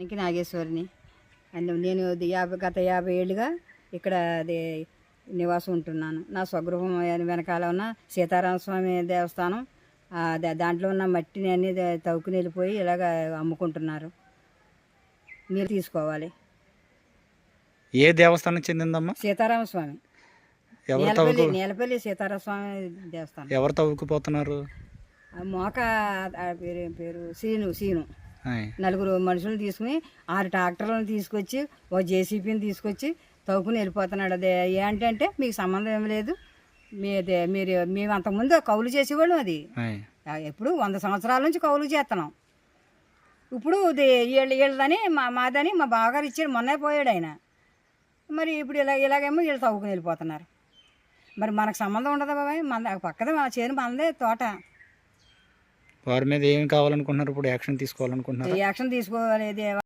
ఇంక నాగేశ్వరిని. అండ్ నేను యాభై గత యాభై ఏళ్ళుగా ఇక్కడ అది నివాసం ఉంటున్నాను. నా స్వగృహం వెనకాల ఉన్న సీతారామ స్వామి దేవస్థానం. దాంట్లో ఉన్న మట్టిని అన్ని తవ్వుకుని వెళ్ళిపోయి ఇలాగ అమ్ముకుంటున్నారు. మీరు తీసుకోవాలి. ఏ దేవస్థానం చెందిందమ్మా? సీతారామ స్వామి. నేలపల్లి సీతారామ స్వామి దేవస్థానం. ఎవరు తవ్వుకుపోతున్నారు? మోక పేరు పేరు సీను సీను. నలుగురు మనుషులు తీసుకుని ఆరు ట్రాక్టర్లను తీసుకొచ్చి ఓ జేసీపీని తీసుకొచ్చి తవ్వుకుని వెళ్ళిపోతున్నాడు. అదే ఏంటంటే మీకు సంబంధం ఏం లేదు. మీ అదే మీరు మేము అంతకుముందు కౌలు చేసేవాళ్ళం అది. ఎప్పుడు వంద సంవత్సరాల నుంచి కౌలు చేస్తున్నాం. ఇప్పుడు వీళ్ళ వీళ్ళదని మా మాదని మా బావగారు ఇచ్చాడు మొన్నే పోయాడు ఆయన. మరి ఇప్పుడు ఇలా ఇలాగేమో వీళ్ళు తవ్వుకుని వెళ్ళిపోతున్నారు. మరి మనకు సంబంధం ఉండదా బాబాయ్? మన పక్కన మా చేను మనదే తోట. వారి మీద ఏమి కావాలనుకుంటున్నారు? ఇప్పుడు యాక్షన్ తీసుకోవాలనుకుంటున్నారు? యాక్షన్ తీసుకోవాలి